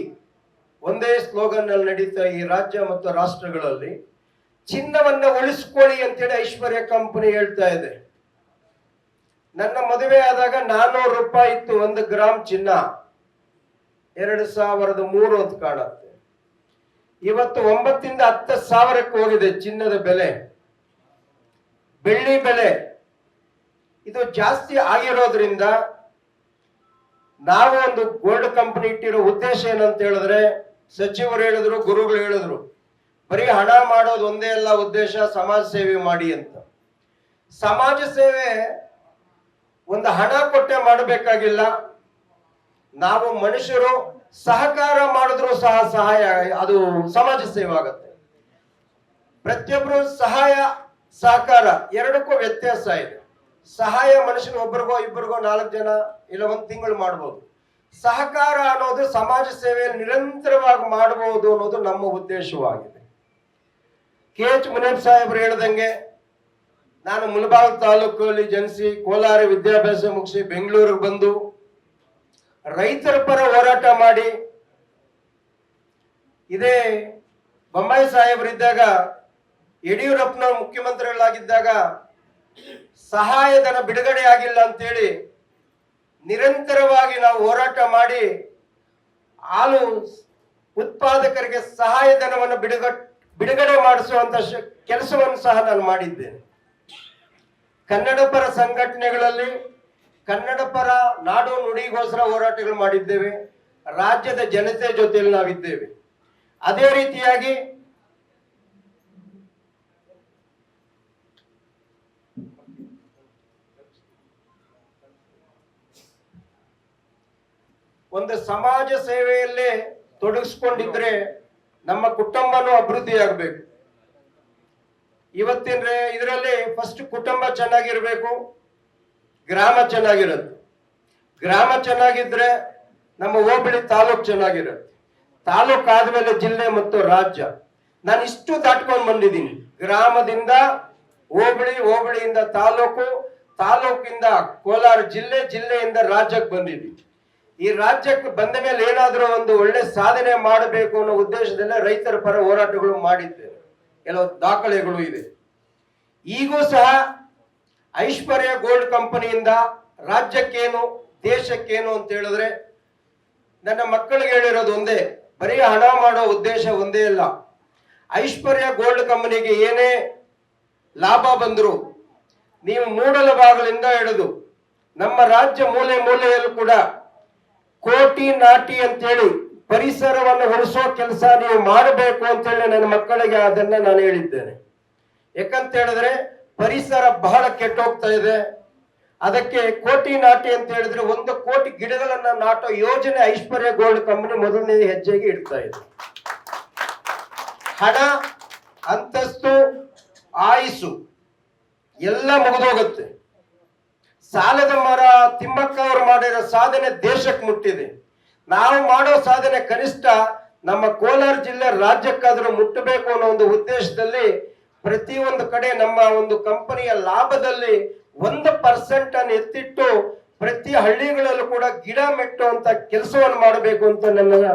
ಒಂದೇ ಸ್ಲೋಗನ್ನಲ್ಲಿ ನಡೀತಾ ಈ ರಾಜ್ಯ ಮತ್ತು ರಾಷ್ಟ್ರಗಳಲ್ಲಿ. ಚಿನ್ನವನ್ನ ಉಳಿಸ್ಕೊಳ್ಳಿ ಅಂತೇಳಿ ಐಶ್ವರ್ಯ ಕಂಪನಿ ಹೇಳ್ತಾ ಇದೆ. ನನ್ನ ಮದುವೆ ಆದಾಗ ನಾನ್ನೂರು ರೂಪಾಯಿ ಇತ್ತು, ಒಂದು ಗ್ರಾಮ್ ಚಿನ್ನ. ಎರಡು ಸಾವಿರದ ಮೂರು ಅಂತ ಕಾಣುತ್ತೆ. ಇವತ್ತು ಒಂಬತ್ತಿಂದ ಹತ್ತು ಸಾವಿರಕ್ಕೆ ಹೋಗಿದೆ ಚಿನ್ನದ ಬೆಲೆ. ಬೆಳ್ಳಿ ಬೆಲೆ. ಇದು ಜಾಸ್ತಿ ಆಗಿರೋದ್ರಿಂದ ನಾವು ಒಂದು ಗೋಲ್ಡ್ ಕಂಪನಿ ಇಟ್ಟಿರೋ ಉದ್ದೇಶ ಏನಂತ ಹೇಳಿದ್ರೆ, ಸಚಿವರು ಹೇಳಿದ್ರು, ಗುರುಗಳು ಹೇಳಿದ್ರು ಬರೀ ಹಣ ಮಾಡೋದು ಒಂದೇ ಅಲ್ಲ ಉದ್ದೇಶ, ಸಮಾಜ ಸೇವೆ ಮಾಡಿ ಅಂತ. ಸಮಾಜ ಸೇವೆ ಒಂದು ಹಣ ಕೊಟ್ಟೆ ಮಾಡಬೇಕಾಗಿಲ್ಲ. ನಾವು ಮನುಷ್ಯರು ಸಹಕಾರ ಮಾಡಿದ್ರು ಸಹ ಸಹಾಯ, ಅದು ಸಮಾಜ ಸೇವೆ ಆಗುತ್ತೆ. ಪ್ರತಿಯೊಬ್ಬರು ಸಹಾಯ, ಸಹಕಾರ, ಎರಡಕ್ಕೂ ವ್ಯತ್ಯಾಸ ಇದೆ. ಸಹಾಯ ಮನುಷ್ಯನ ಒಬ್ಬರಿಗೋ ಇಬ್ಬರಿಗೋ ನಾಲ್ಕು ಜನ ಇಲ್ಲ ಒಂದು ತಿಂಗಳು ಮಾಡ್ಬೋದು. ಸಹಕಾರ ಅನ್ನೋದು ಸಮಾಜ ಸೇವೆಯನ್ನು ನಿರಂತರವಾಗಿ ಮಾಡಬಹುದು ಅನ್ನೋದು ನಮ್ಮ ಉದ್ದೇಶವಾಗಿದೆ. ಕೆ ಎಚ್ ಮುನೇಬ್ ಸಾಹೇಬರು ಹೇಳ್ದಂಗೆ, ನಾನು ಮುಳಬಾಗ ತಾಲೂಕಲ್ಲಿ ಜನಿಸಿ ಕೋಲಾರ ವಿದ್ಯಾಭ್ಯಾಸ ಮುಗಿಸಿ ಬೆಂಗಳೂರಿಗೆ ಬಂದು, ರೈತರ ಪರ ಹೋರಾಟ ಮಾಡಿ, ಇದೇ ಬೊಮ್ಮಾಯಿ ಸಾಹೇಬರಿದ್ದಾಗ ಯಡಿಯೂರಪ್ಪನ ಮುಖ್ಯಮಂತ್ರಿಗಳಾಗಿದ್ದಾಗ, ಸಹಾಯಧನ ಬಿಡುಗಡೆ ಆಗಿಲ್ಲ ಅಂತೇಳಿ ನಿರಂತರವಾಗಿ ನಾವು ಹೋರಾಟ ಮಾಡಿ, ಹಾಲು ಉತ್ಪಾದಕರಿಗೆ ಸಹಾಯಧನವನ್ನು ಬಿಡುಗ ಬಿಡುಗಡೆ ಮಾಡಿಸುವಂತ ಕೆಲಸವನ್ನು ಸಹ ನಾನು ಮಾಡಿದ್ದೇನೆ. ಕನ್ನಡ ಪರ ಸಂಘಟನೆಗಳಲ್ಲಿ ಕನ್ನಡ ಪರ ನಾಡು ನುಡಿಗೋಸ್ಕರ ಹೋರಾಟಗಳು ಮಾಡಿದ್ದೇವೆ. ರಾಜ್ಯದ ಜನತೆ ಜೊತೆಯಲ್ಲಿ ನಾವಿದ್ದೇವೆ. ಅದೇ ರೀತಿಯಾಗಿ ಒಂದು ಸಮಾಜ ಸೇವೆಯಲ್ಲೇ ತೊಡಗಿಸ್ಕೊಂಡಿದ್ರೆ ನಮ್ಮ ಕುಟುಂಬನು ಅಭಿವೃದ್ಧಿ ಆಗಬೇಕು ಇವತ್ತಿನ ಇದರಲ್ಲಿ ಫಸ್ಟ್ ಕುಟುಂಬ ಚೆನ್ನಾಗಿರ್ಬೇಕು, ಗ್ರಾಮ ಚೆನ್ನಾಗಿರುತ್ತೆ. ಗ್ರಾಮ ಚೆನ್ನಾಗಿದ್ರೆ ನಮ್ಮ ಹೋಬಳಿ ತಾಲೂಕ್ ಚೆನ್ನಾಗಿರುತ್ತೆ. ತಾಲೂಕ್ ಆದ್ಮೇಲೆ ಜಿಲ್ಲೆ ಮತ್ತು ರಾಜ್ಯ. ನಾನು ಇಷ್ಟು ದಾಟ್ಕೊಂಡು ಬಂದಿದ್ದೀನಿ. ಗ್ರಾಮದಿಂದ ಹೋಬಳಿ, ಹೋಬಳಿಯಿಂದ ತಾಲೂಕು, ತಾಲೂಕಿಂದ ಕೋಲಾರ ಜಿಲ್ಲೆ, ಜಿಲ್ಲೆಯಿಂದ ರಾಜ್ಯಕ್ಕೆ ಬಂದಿದ್ದೀನಿ. ಈ ರಾಜ್ಯಕ್ಕೆ ಬಂದ ಮೇಲೆ ಏನಾದರೂ ಒಂದು ಒಳ್ಳೆ ಸಾಧನೆ ಮಾಡಬೇಕು ಅನ್ನೋ ಉದ್ದೇಶದಲ್ಲೇ ರೈತರ ಪರ ಹೋರಾಟಗಳು ಮಾಡಿದ್ದೇವೆ. ಕೆಲವು ದಾಖಲೆಗಳು ಇದೆ ಈಗೂ ಸಹ ಐಶ್ವರ್ಯ ಗೋಲ್ಡ್ ಕಂಪನಿಯಿಂದ ರಾಜ್ಯಕ್ಕೇನು, ದೇಶಕ್ಕೇನು ಅಂತ ಹೇಳಿದ್ರೆ ನನ್ನ ಮಕ್ಕಳಿಗೆ ಹೇಳಿರೋದು ಒಂದೇ, ಬರೀ ಹಣ ಮಾಡೋ ಉದ್ದೇಶ ಒಂದೇ ಇಲ್ಲ ಐಶ್ವರ್ಯ ಗೋಲ್ಡ್ ಕಂಪನಿಗೆ ಏನೇ ಲಾಭ ಬಂದರೂ ನೀವು ಮೂಡಲ ಭಾಗದಿಂದ ಹಿಡಿದು ನಮ್ಮ ರಾಜ್ಯ ಮೂಲೆ ಮೂಲೆಯಲ್ಲೂ ಕೂಡ ಕೋಟಿ ನಾಟಿ ಅಂತೇಳಿ ಪರಿಸರವನ್ನು ಹೊರಿಸೋ ಕೆಲಸ ನೀವು ಮಾಡಬೇಕು ಅಂತೇಳಿ ನನ್ನ ಮಕ್ಕಳಿಗೆ ಅದನ್ನ ನಾನು ಹೇಳಿದ್ದೇನೆ. ಯಾಕಂತ ಹೇಳಿದ್ರೆ ಪರಿಸರ ಬಹಳ ಕೆಟ್ಟೋಗ್ತಾ ಇದೆ. ಅದಕ್ಕೆ ಕೋಟಿ ನಾಟಿ ಅಂತ ಹೇಳಿದ್ರೆ ಒಂದು ಕೋಟಿ ಗಿಡಗಳನ್ನ ನಾಟೋ ಯೋಜನೆ ಐಶ್ವರ್ಯ ಗೋಲ್ಡ್ ಕಂಪನಿ ಮೊದಲನೇ ಹೆಜ್ಜೆಗೆ ಇಡ್ತಾ ಇದೆ. ಹಣ, ಅಂತಸ್ತು ಆಯಿಸು ಎಲ್ಲ ಮುಗಿದೋಗುತ್ತೆ. ಸಾಲದ ಮರ ತಿಮ್ಮಕ್ಕ ಅವರು ಮಾಡಿರೋ ಸಾಧನೆ ದೇಶಕ್ಕೆ ಮುಟ್ಟಿದೆ. ನಾವು ಮಾಡೋ ಸಾಧನೆ ಕನಿಷ್ಠ ನಮ್ಮ ಕೋಲಾರ ಜಿಲ್ಲೆ ರಾಜ್ಯಕ್ಕಾದರೂ ಮುಟ್ಟಬೇಕು ಅನ್ನೋ ಒಂದು ಉದ್ದೇಶದಲ್ಲಿ ಪ್ರತಿಯೊಂದು ಕಡೆ ನಮ್ಮ ಒಂದು ಕಂಪನಿಯ ಲಾಭದಲ್ಲಿ ಒಂದು ಪರ್ಸೆಂಟ್ ಅನ್ನು ಎತ್ತಿಟ್ಟು ಪ್ರತಿ ಹಳ್ಳಿಗಳಲ್ಲೂ ಕೂಡ ಗಿಡ ಮೆಟ್ಟುವಂತ ಕೆಲಸವನ್ನು ಮಾಡಬೇಕು ಅಂತ ನನ್ನ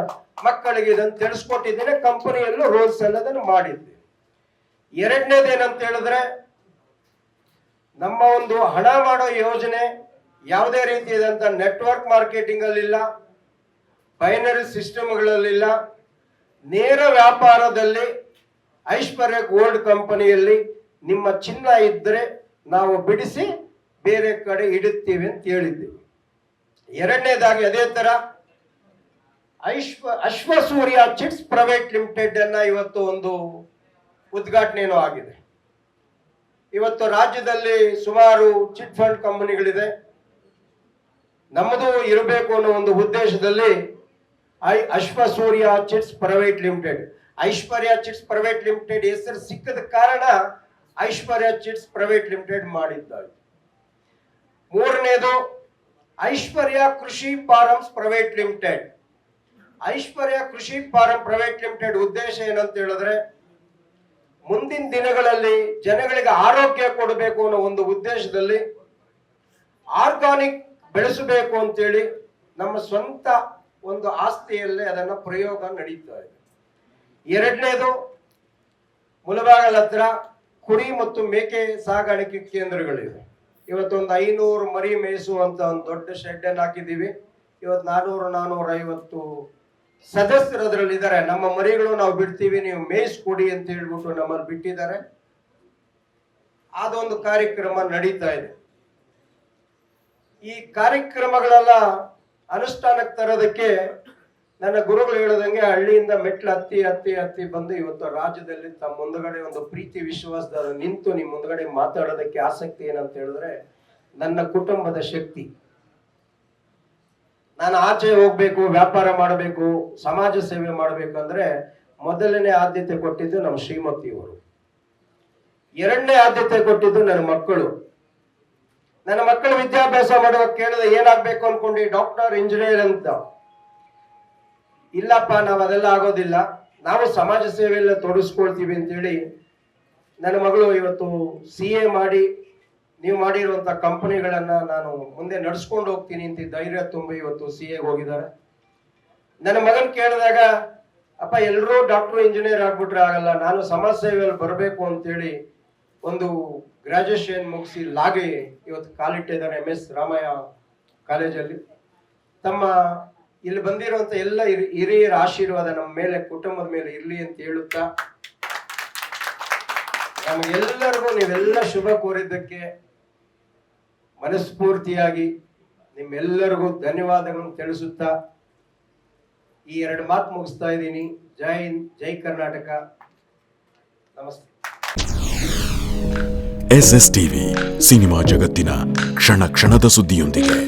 ಮಕ್ಕಳಿಗೆ ಇದನ್ನು ತಿಳಿಸ್ಕೊಟ್ಟಿದ್ದೇನೆ. ಕಂಪನಿಯಲ್ಲೂ ರೋಲ್ಸ್ ಅನ್ನೋದನ್ನು ಮಾಡಿದ್ದೆ ಎರಡನೇದೇನಂತ ಹೇಳಿದ್ರೆ ನಮ್ಮ ಒಂದು ಹಣ ಮಾಡೋ ಯೋಜನೆ ಯಾವುದೇ ರೀತಿಯಾದಂಥ ನೆಟ್ವರ್ಕ್ ಮಾರ್ಕೆಟಿಂಗ್ ಅಲ್ಲಿಲ್ಲ ಬೈನರಿ ಸಿಸ್ಟಮ್ಗಳಲ್ಲಿಲ್ಲ ನೇರ ವ್ಯಾಪಾರದಲ್ಲಿ, ಐಶ್ವರ್ಯ ಗೋಲ್ಡ್ ಕಂಪನಿಯಲ್ಲಿ ನಿಮ್ಮ ಚಿನ್ನ ಇದ್ದರೆ ನಾವು ಬಿಡಿಸಿ ಬೇರೆ ಕಡೆ ಇಡುತ್ತೇವೆ ಅಂತ ಹೇಳಿದ್ದೀವಿ ಎರಡನೇದಾಗಿ ಅದೇ ತರ ಐಶ್ವ, ಅಶ್ವಸೂರ್ಯ ಚಿಟ್ಸ್ ಪ್ರೈವೇಟ್ ಲಿಮಿಟೆಡ್ ಅನ್ನ ಇವತ್ತು ಒಂದು ಉದ್ಘಾಟನೆಯೂ ಆಗಿದೆ. ಇವತ್ತು ರಾಜ್ಯದಲ್ಲಿ ಸುಮಾರು ಚಿಟ್ ಫಂಡ್ ಕಂಪನಿಗಳಿದೆ. ನಮ್ಮದು ಇರಬೇಕು ಅನ್ನೋ ಒಂದು ಉದ್ದೇಶದಲ್ಲಿ I Ashwasurya chits private limited. Aishwarya chits private limited ಹೆಸರು ಸಿಕ್ಕದ ಕಾರಣ ಐಶ್ವರ್ಯ ಚಿಟ್ಸ್ ಪ್ರೈವೇಟ್ ಲಿಮಿಟೆಡ್ ಮಾಡಿದ್ದಾರೆ ಮೂರನೇದು, ಐಶ್ವರ್ಯ ಕೃಷಿ ಫಾರಮ್ಸ್ ಪ್ರೈವೇಟ್ ಲಿಮಿಟೆಡ್. ಐಶ್ವರ್ಯ ಕೃಷಿ ಫಾರಂ ಪ್ರೈವೇಟ್ ಲಿಮಿಟೆಡ್ ಉದ್ದೇಶ ಏನಂತ ಹೇಳಿದ್ರೆ ಮುಂದಿನ ದಿನಗಳಲ್ಲಿ ಜನಗಳಿಗೆ ಆರೋಗ್ಯ ಕೊಡಬೇಕು ಅನ್ನೋ ಒಂದು ಉದ್ದೇಶದಲ್ಲಿ ಆರ್ಗಾನಿಕ್ ಬೆಳೆಸಬೇಕು ಅಂತೇಳಿ ನಮ್ಮ ಸ್ವಂತ ಒಂದು ಆಸ್ತಿಯಲ್ಲಿ ಅದನ್ನ ಪ್ರಯೋಗ ನಡೀತಾ ಇದೆ. ಎರಡನೇದು ಮುಳಬಾಗಲ್ ಹತ್ರ ಕುರಿ ಮತ್ತು ಮೇಕೆ ಸಾಗಾಣಿಕೆ ಕೇಂದ್ರಗಳಿವೆ. ಇವತ್ತೊಂದು ಐನೂರು ಮರಿ ಮೇಯಿಸುವಂತ ಒಂದು ದೊಡ್ಡ ಶೆಡ್ ಅನ್ನು ಹಾಕಿದ್ದೀವಿ. ಇವತ್ತು ನಾನೂರು ನಾನೂರ ಐವತ್ತು ಸದಸ್ಯರು ಅದರಲ್ಲಿ ಇದ್ದಾರೆ ನಮ್ಮ ಮರಿಗಳು ನಾವು ಬಿಡ್ತೀವಿ, ನೀವು ಮೇಯಿಸ್ಕೊಡಿ ಅಂತ ಹೇಳ್ಬಿಟ್ಟು ನಮ್ಮಲ್ಲಿ ಬಿಟ್ಟಿದ್ದಾರೆ. ಅದೊಂದು ಕಾರ್ಯಕ್ರಮ ನಡೀತಾ ಇದೆ. ಈ ಕಾರ್ಯಕ್ರಮಗಳೆಲ್ಲ ಅನುಷ್ಠಾನಕ್ಕೆ ತರೋದಕ್ಕೆ ನನ್ನ ಗುರುಗಳು ಹೇಳದಂಗೆ ಹಳ್ಳಿಯಿಂದ ಮೆಟ್ಲು ಹತ್ತಿ ಹತ್ತಿ ಹತ್ತಿ ಬಂದು ಇವತ್ತು ರಾಜ್ಯದಲ್ಲಿ ತಮ್ಮ ಮುಂದಗಡೆ ಒಂದು ಪ್ರೀತಿ ವಿಶ್ವಾಸದ ನಿಂತು ನಿಮ್ಮ ಮುಂದಗಡೆ ಮಾತಾಡೋದಕ್ಕೆ ಆಸಕ್ತಿ ಏನಂತ ಹೇಳಿದ್ರೆ ನನ್ನ ಕುಟುಂಬದ ಶಕ್ತಿ. ನಾನು ಆಚೆ ಹೋಗ್ಬೇಕು, ವ್ಯಾಪಾರ ಮಾಡಬೇಕು, ಸಮಾಜ ಸೇವೆ ಮಾಡಬೇಕು ಅಂದ್ರೆ ಮೊದಲನೇ ಆದ್ಯತೆ ಕೊಟ್ಟಿದ್ದು ನಮ್ಮ ಶ್ರೀಮತಿಯವರು. ಎರಡನೇ ಆದ್ಯತೆ ಕೊಟ್ಟಿದ್ದು ನನ್ನ ಮಕ್ಕಳು. ನನ್ನ ಮಕ್ಕಳು ವಿದ್ಯಾಭ್ಯಾಸ ಮಾಡುವಾಗ ಕೇಳಿದ, ಏನಾಗ್ಬೇಕು ಅನ್ಕೊಂಡು, ಡಾಕ್ಟರ್, ಇಂಜಿನಿಯರ್ ಅಂತ. ಇಲ್ಲಪ್ಪ, ನಾವು ಅದೆಲ್ಲ ಆಗೋದಿಲ್ಲ. ನಾವು ಸಮಾಜ ಸೇವೆಯಲ್ಲ ತೊಡಗಿಸ್ಕೊಳ್ತೀವಿ ಅಂತೇಳಿ ನನ್ನ ಮಗಳು ಇವತ್ತು ಸಿ ಎ ಮಾಡಿ ನೀವು ಮಾಡಿರುವಂತ ಕಂಪನಿಗಳನ್ನ ನಾನು ಮುಂದೆ ನಡ್ಸ್ಕೊಂಡು ಹೋಗ್ತೀನಿ ಅಂತ ಧೈರ್ಯ ತುಂಬಿ ಇವತ್ತು ಸಿ ಎ ಹೋಗಿದ್ದಾರೆ. ನನ್ನ ಮಗನ್ ಕೇಳಿದಾಗ, ಅಪ್ಪ ಎಲ್ಲರೂ ಡಾಕ್ಟರ್ ಇಂಜಿನಿಯರ್ ಆಗ್ಬಿಟ್ರೆ ಆಗಲ್ಲ, ನಾನು ಸಮಾಜ ಸೇವೆಯಲ್ಲಿ ಬರಬೇಕು ಅಂತೇಳಿ ಒಂದು ಗ್ರಾಜುಯೇಷನ್ ಮುಗಿಸಿ ಲಾಗಿ ಇವತ್ತು ಕಾಲಿಟ್ಟಿದ್ದಾರೆ ಎಂ ಎಸ್ ರಾಮಯ್ಯ ಕಾಲೇಜಲ್ಲಿ. ತಮ್ಮ ಇಲ್ಲಿ ಬಂದಿರುವಂತ ಎಲ್ಲ ಹಿರಿ- ಹಿರಿಯರ ಆಶೀರ್ವಾದ ನಮ್ಮ ಮೇಲೆ, ಕುಟುಂಬದ ಮೇಲೆ ಇರಲಿ ಅಂತ ಹೇಳುತ್ತಾ, ನಮಗೆಲ್ಲರಿಗೂ ನೀವೆಲ್ಲ ಶುಭ ಕೋರಿದ್ದಕ್ಕೆ ಮನಸ್ಫೂರ್ತಿಯಾಗಿ ನಿಮ್ಮೆಲ್ಲರಿಗೂ ಧನ್ಯವಾದಗಳನ್ನು ತಿಳಿಸುತ್ತಾ ಈ ಎರಡು ಮಾತು ಮುಗಿಸ್ತಾ ಇದ್ದೀನಿ. ಜೈ ಹಿಂದ್, ಜೈ ಕರ್ನಾಟಕ. ನಮಸ್ತೆ. ಎಸ್ ಎಸ್ ಟಿವಿ ಸಿನಿಮಾ ಜಗತ್ತಿನ ಕ್ಷಣ ಕ್ಷಣದ ಸುದ್ದಿಯೊಂದಿಗೆ.